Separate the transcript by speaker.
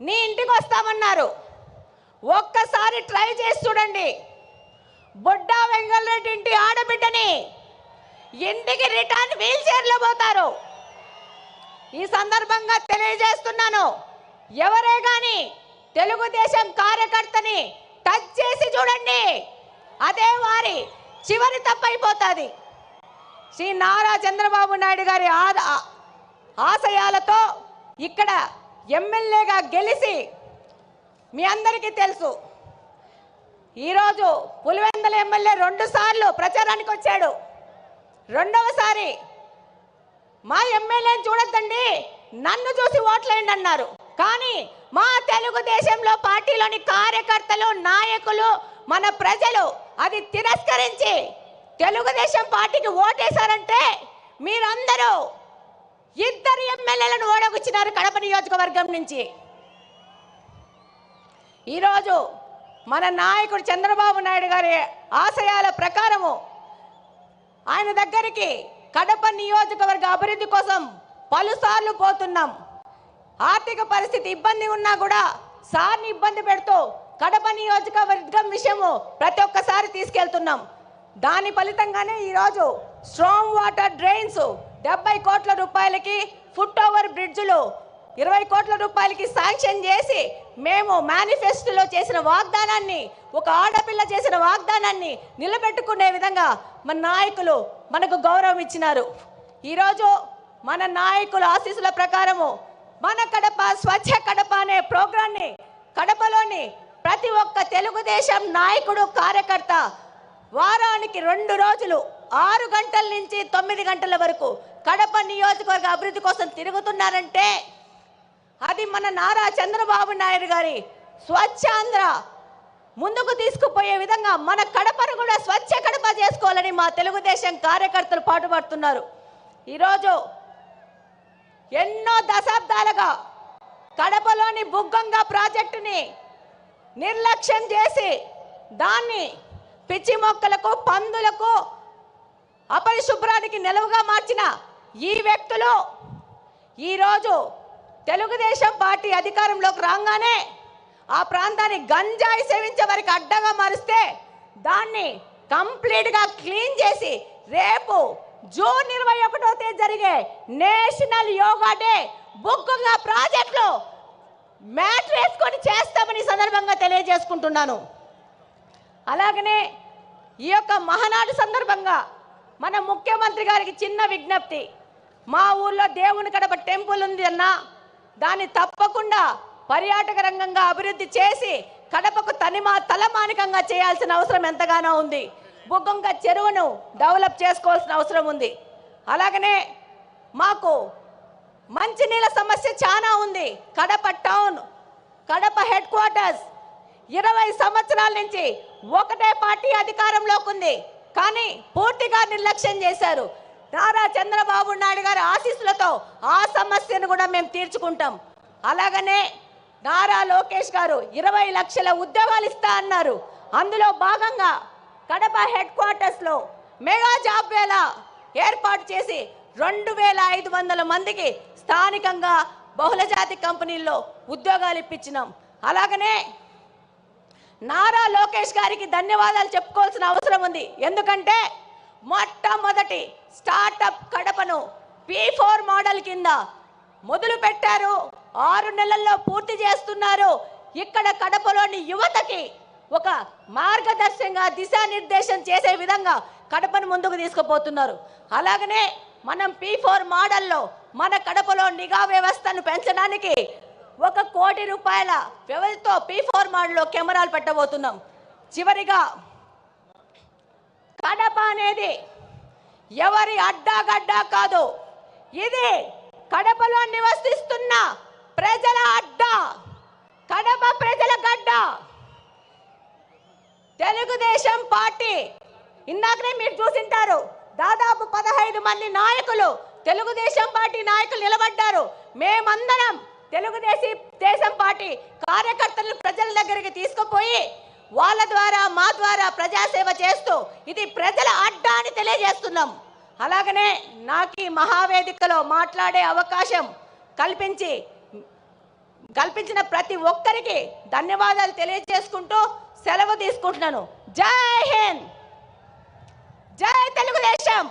Speaker 1: నీ ఇంటికి వస్తామన్నారు. ఒక్కసారి ట్రై చేసి చూడండి. బుడ్డా వెంగళరెడ్డి ఇంటి ఆడబిడ్డని ఇంటికి రిటర్న్ వీల్ చైర్లో పోతారు. ఈ సందర్భంగా తెలియజేస్తున్నాను. ఎవరే కానీ తెలుగుదేశం కార్యకర్తని టచ్ చేసి చూడండి. అదే వారి చివరి తప్పైపోతుంది. శ్రీ నారా చంద్రబాబు నాయుడు గారి ఆద- ఆశయాలతో ఇక్కడ ఎమ్మెల్యేగా గెలిచి మీ అందరికీ తెలుసు. ఈరోజు పులివెందల ఎమ్మెల్యే రెండు సార్లు ప్రచారానికి వచ్చాడు. రెండవసారి మా ఎమ్మెల్యేని చూడొద్దండి నన్ను చూసి ఓట్లేయండి అన్నారు. కానీ మా తెలుగుదేశంలో పార్టీలోని కార్యకర్తలు నాయకులు మన ప్రజలు అది తిరస్కరించి తెలుగుదేశం పార్టీకి ఓటేశారంటే మీరందరూ ఇద్దరు ఎమ్మెల్యేలను ఓడగొచ్చినారు కడప నియోజకవర్గం నుంచి. ఈరోజు మన నాయకుడు చంద్రబాబు నాయుడు గారి ఆశయాల ప్రకారము ఆయన దగ్గరికి కడప నియోజకవర్గ అభివృద్ధి కోసం పలుసార్లు పోతున్నాం. ఆర్థిక పరిస్థితి ఇబ్బంది ఉన్నా కూడా సార్ని ఇబ్బంది పెడుతూ కడప నియోజకవర్గం విషయము ప్రతి ఒక్కసారి తీసుకెళ్తున్నాం. దాని ఫలితంగానే ఈరోజు స్ట్రాంగ్ వాటర్ డ్రైన్స్ డెబ్బై కోట్ల రూపాయలకి ఫుట్ ఓవర్ బ్రిడ్జ్లు ఇరవై కోట్ల రూపాయలకి శాంక్షన్ చేసి మేము మేనిఫెస్టోలో చేసిన వాగ్దానాన్ని ఒక ఆడపిల్ల చేసిన వాగ్దానాన్ని నిలబెట్టుకునే విధంగా మన నాయకులు మనకు గౌరవం ఇచ్చినారు. ఈరోజు మన నాయకుల ఆశీస్సుల ప్రకారము మన కడప స్వచ్ఛ కడప అనే ప్రోగ్రాన్ని కడపలోని ప్రతి ఒక్క తెలుగుదేశం నాయకుడు కార్యకర్త వారానికి రెండు రోజులు ఆరు గంటల నుంచి తొమ్మిది గంటల వరకు కడప నియోజకవర్గ అభివృద్ధి కోసం తిరుగుతున్నారంటే అది మన నారా చంద్రబాబు నాయుడు గారి స్వచ్ఛాంధ్ర ముందుకు తీసుకుపోయే విధంగా మన కడపను కూడా స్వచ్ఛ కడప చేసుకోవాలని మా తెలుగుదేశం కార్యకర్తలు పాటుపడుతున్నారు. ఈరోజు ఎన్నో దశాబ్దాలుగా కడపలోని బుగ్గంగా ప్రాజెక్టుని నిర్లక్ష్యం చేసి దాన్ని పిచ్చి మొక్కలకు పందులకు అపరిశుభ్రానికి నిలువుగా మార్చిన ఈ వ్యక్తులు ఈరోజు తెలుగుదేశం పార్టీ అధికారంలోకి రాగానే ఆ ప్రాంతాన్ని గంజాయి సేవించే వారికి అడ్డగా మారిస్తే దాన్ని కంప్లీట్గా క్లీన్ చేసి రేపు జూన్ ఇరవై ఒకటో తేదీ జరిగే నేషనల్ యోగా డే బుక్గా ప్రాజెక్టులో మ్యాట్ వేసుకొని చేస్తామని సందర్భంగా తెలియజేసుకుంటున్నాను. అలాగనే ఈ యొక్క మహానాడు సందర్భంగా మన ముఖ్యమంత్రి గారికి చిన్న విజ్ఞప్తి. మా ఊర్లో దేవుని కడప టెంపుల్ ఉంది అన్న. దాన్ని తప్పకుండా పర్యాటక రంగంగా అభివృద్ధి చేసి కడపకు తనిమా తలమానికంగా చేయాల్సిన అవసరం ఎంతగానో ఉంది. బుగ్గంక చెరువును డెవలప్ చేసుకోవాల్సిన అవసరం ఉంది. అలాగనే మాకు మంచినీళ్ళ సమస్య చాలా ఉంది. Kadapa town Kadapa headquarters ఇరవై సంవత్సరాల నుంచి ఒకటే పార్టీ అధికారంలోకి ఉంది. కానీ పూర్తిగా నిర్లక్ష్యం చేశారు. నారా చంద్రబాబు నాయుడు గారి ఆశీస్సులతో ఆ సమస్యను కూడా మేము తీర్చుకుంటాం. అలాగనే నారా లోకేష్ గారు ఇరవై లక్షల ఉద్యోగాలు ఇస్తా అన్నారు. అందులో భాగంగా కడప హెడ్ క్వార్టర్స్లో మెగా జాబ్ వేళ ఏర్పాటు చేసి రెండు వేల ఐదు వందల మందికి స్థానికంగా బహుళజాతి కంపెనీల్లో ఉద్యోగాలు ఇప్పించినాం. అలాగనే నారా లోకేష్ గారికి ధన్యవాదాలు చెప్పుకోవాల్సిన అవసరం ఉంది. ఎందుకంటే మొట్టమొదటి స్టార్టప్ కడపను పి ఫోర్ మోడల్ కింద మొదలు పెట్టారు ఆరు నెలల్లో పూర్తి చేస్తున్నారు. ఇక్కడ కడపలోని యువతకి ఒక మార్గదర్శకంగా దిశానిర్దేశం చేసే విధంగా కడపను ముందుకు తీసుకుపోతున్నారు. అలాగనే మనం పి ఫోర్ మోడల్లో మన కడపలో నిఘా వ్యవస్థను పెంచడానికి ఒక కోటి రూపాయల వ్యవధితో పి ఫోర్ మోడల్లో కెమెరాలు పెట్టబోతున్నాం. చివరిగా కడప అనేది ఎవరి అడ్డాగడ్డా కాదు. ఇది కడపలో నివసిస్తున్న ప్రజల అడ్డా. కడప ప్రజల గడ్డ. తెలుగుదేశం పార్టీ. ఇందాకనే మీరు చూసింటారు దాదాపు పదహైదు మంది నాయకులు తెలుగుదేశం పార్టీ నాయకులు నిలబడ్డారు. మేమందరం తెలుగుదేశం దేశం పార్టీ కార్యకర్తలను ప్రజల దగ్గరికి తీసుకుపోయి వాళ్ళ ద్వారా మా ద్వారా ప్రజాసేవ చేస్తూ ఇది ప్రజల అడ్డా అని తెలియజేస్తున్నాం. అలాగనే నాకు ఈ మహావేదికలో మాట్లాడే అవకాశం కల్పించి కల్పించిన ప్రతి ఒక్కరికి ధన్యవాదాలు తెలియజేసుకుంటూ సెలవు తీసుకుంటున్నాను. జై హింద్! జై తెలుగుదేశం!